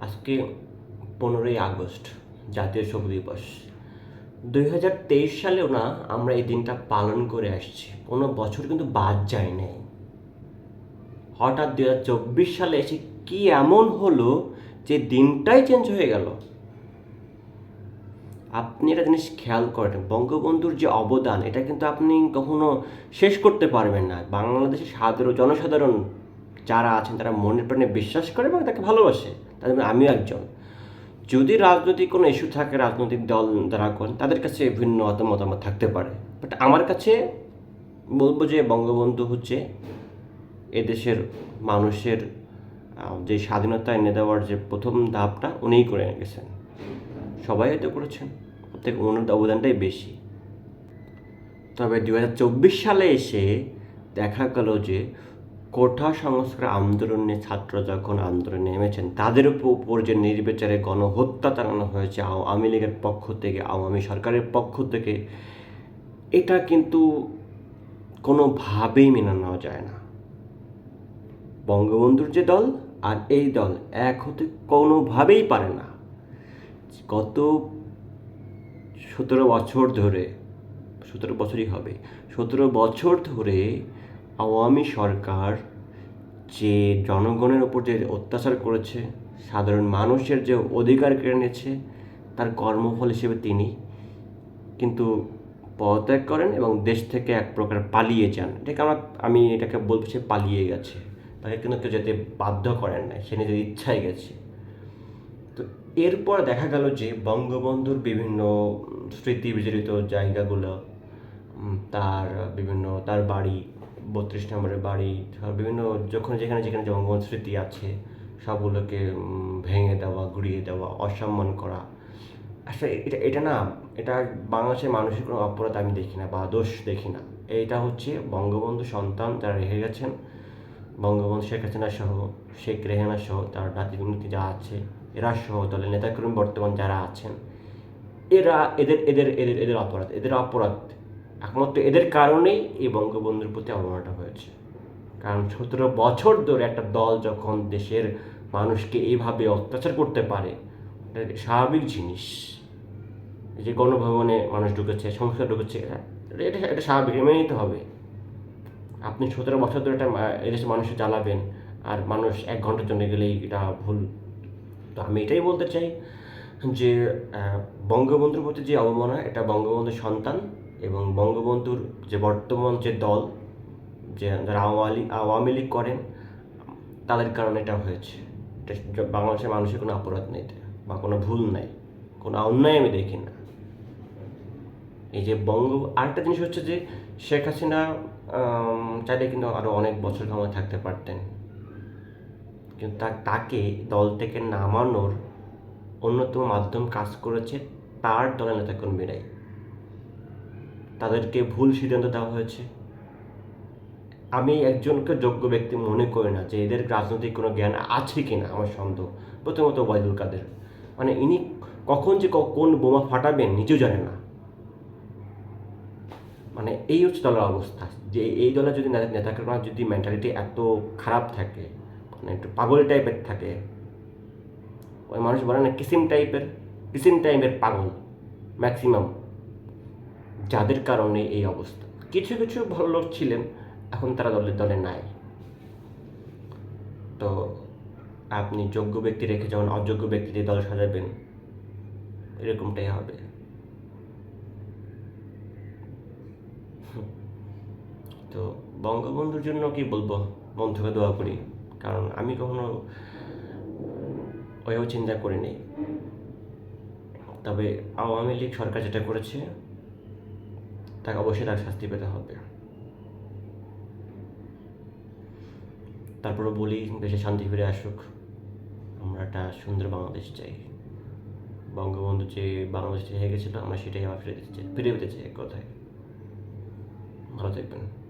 আজকে পনেরোই আগস্ট, জাতীয় শোক দিবস। দুই হাজার তেইশ সালেও না আমরা এই দিনটা পালন করে আসছি। কোনো বছর কিন্তু বাদ যায় নাই। হঠাৎ দুই হাজার চব্বিশ সালে এসে কি এমন হলো যে দিনটাই চেঞ্জ হয়ে গেল? আপনি একটা জিনিস খেয়াল করেন, বঙ্গবন্ধুর যে অবদান, এটা কিন্তু আপনি কখনো শেষ করতে পারবেন না। বাংলাদেশের সাধারণ জনসাধারণ যারা আছেন, তারা মনের প্রাণে বিশ্বাস করে এবং তাকে ভালোবাসে। তাদের আমিও একজন। যদি রাজনৈতিক কোনো ইস্যু থাকে, রাজনৈতিক দল যারা করেন, তাদের কাছে ভিন্ন মত মতামত থাকতে পারে। বাট আমার কাছে বলব যে, বঙ্গবন্ধু হচ্ছে এদেশের মানুষের যে স্বাধীনতা এনে দেওয়ার যে প্রথম ধাপটা, উনিই করে গেছেন। সবাই হয়তো করেছেন থেকে ওনার অবদানটাই বেশি। তবে দু হাজার চব্বিশ সালে এসে দেখা গেল যে কোঠা সংস্কার আন্দোলনে ছাত্র যখন আন্দোলনে নেমেছেন, তাদের উপ- উপর যে নির্বিচারে গণহত্যা চালানো হয়েছে আওয়ামী লীগের পক্ষ থেকে, আওয়ামী সরকারের পক্ষ থেকে, এটা কিন্তু কোনোভাবেই মেনে নেওয়া যায় না। বঙ্গবন্ধুর যে দল আর এই দল এক হতে কোনোভাবেই পারে না। গত সতেরো বছর ধরে, সতেরো বছরই হবে, সতেরো বছর ধরে আওয়ামী সরকার যে জনগণের ওপর যে অত্যাচার করেছে, সাধারণ মানুষের যে অধিকার কেড়ে নিয়েছে, তার কর্মফল হিসেবে তিনি কিন্তু পদত্যাগ করেন এবং দেশ থেকে এক প্রকার পালিয়ে যান। এটাকে আমার, আমি এটাকে বলব সে পালিয়ে গেছে। তাকে কিন্তু কেউ যেতে বাধ্য করেন না সে নিজের ইচ্ছায় গেছে। তো এরপর দেখা গেল যে বঙ্গবন্ধুর বিভিন্ন স্মৃতি বিজড়িত জায়গাগুলো তার বিভিন্ন, তার বাড়ি বত্রিশ নম্বরের বাড়ি বিভিন্ন যখন যেখানে যেখানে বঙ্গবন্ধু স্মৃতি আছে, সবগুলোকে ভেঙে দেওয়া, গুড়িয়ে দেওয়া, অসম্মান করা। আসলে এটা এটা না, এটা বাংলাদেশের মানুষের কোনো অপরাধ আমি দেখি না বা দোষ দেখি না। এইটা হচ্ছে বঙ্গবন্ধু সন্তান যারা রেখে গেছেন, বঙ্গবন্ধু শেখ হাসিনা সহ, শেখ রেহানা সহ, তার নাতি নাতি যা আছে, এরা সহ দলের নেতাকর্মী বর্তমান যারা আছেন, এরা এদের এদের এদের এদের অপরাধ এদের অপরাধ একমাত্র এদের কারণেই এই বঙ্গবন্ধুর প্রতি অবমাননা হয়েছে। কারণ সতেরো বছর ধরে একটা দল যখন দেশের মানুষকে এইভাবে অত্যাচার করতে পারে, এটা স্বাভাবিক জিনিস। যে গণভবনে মানুষ ঢুকেছে সংস্কার ঢুকেছে, এটা এটা এটা স্বাভাবিক মেনে নিতে হবে। আপনি সতেরো বছর ধরে একটা মা- এদেশের মানুষকে জ্বালাবেন আর মানুষ এক ঘণ্টার জন্য গেলেই এটা ভুল। তো আমি এটাই বলতে চাই যে বঙ্গবন্ধুর প্রতি যে অবমাননা, এটা বঙ্গবন্ধুর সন্তান এবং বঙ্গবন্ধুর যে বর্তমান যে দল, যে যারা আওয়ামী আওয়ামী লীগ করেন, তাদের কারণে এটা হয়েছে। বাংলাদেশের মানুষের কোনো অপরাধ নেই বা কোনো ভুল নাই। কোনো অন্যায় আমি দেখি না। এই যে বঙ্গ, আরেকটা জিনিস হচ্ছে যে শেখ হাসিনা চাইলে কিন্তু আরও অনেক বছর ক্ষমতা থাকতে পারতেন। কিন্তু তাকে দল থেকে নামানোর অন্যতম মাধ্যম কাজ করেছে তার দলের নেতাকর্মীরাই। তাদেরকে ভুল সিদ্ধান্ত দেওয়া হয়েছে। আমি একজনকে যোগ্য ব্যক্তি মনে করি না যে এদের রাজনৈতিক কোনো জ্ঞান আছে কি না আমার সন্দেহ। প্রথমত ওবায়দুল কাদের। মানে ইনি কখন যে কোন বোমা ফাটাবেন নিজেও জানে না। মানে এই হচ্ছে দলের অবস্থা। যে এই দলের যদি নেতা- নেতাকর্মীরা যদি মেন্টালিটি এত খারাপ থাকে মানে একটু পাগল টাইপের থাকে, ওই মানুষ বলে না, কিসিম টাইপের কিসিম টাইপের পাগল ম্যাক্সিমাম যাদের কারণে এই অবস্থা। কিছু কিছু ভালো লোক ছিলেন, এখন তারা দলে দলে নাই। তো আপনি যোগ্য ব্যক্তি রেখে যখন অযোগ্য ব্যক্তি দিয়ে দল সাজাবেন, এরকমটাই হবে। তো বঙ্গবন্ধুর জন্য কি বলব? বন্ধুকে দোয়া করি। কারণ আমি কখনো ওইভাবে চিন্তা করিনি তবে আওয়ামী লীগ সরকার যেটা করেছে তাকে অবশ্যই তার শাস্তি পেতে হবে। তারপরে বলি, দেশে শান্তি ফিরে আসুক। আমরা একটা সুন্দর বাংলাদেশ চাই। বঙ্গবন্ধু যে বাংলাদেশ হয়ে গেছিল, আমরা সেটাই আবার ফিরে দিতে চাই, ফিরে পেতে চাই এক কথায়। ভালো থাকবেন।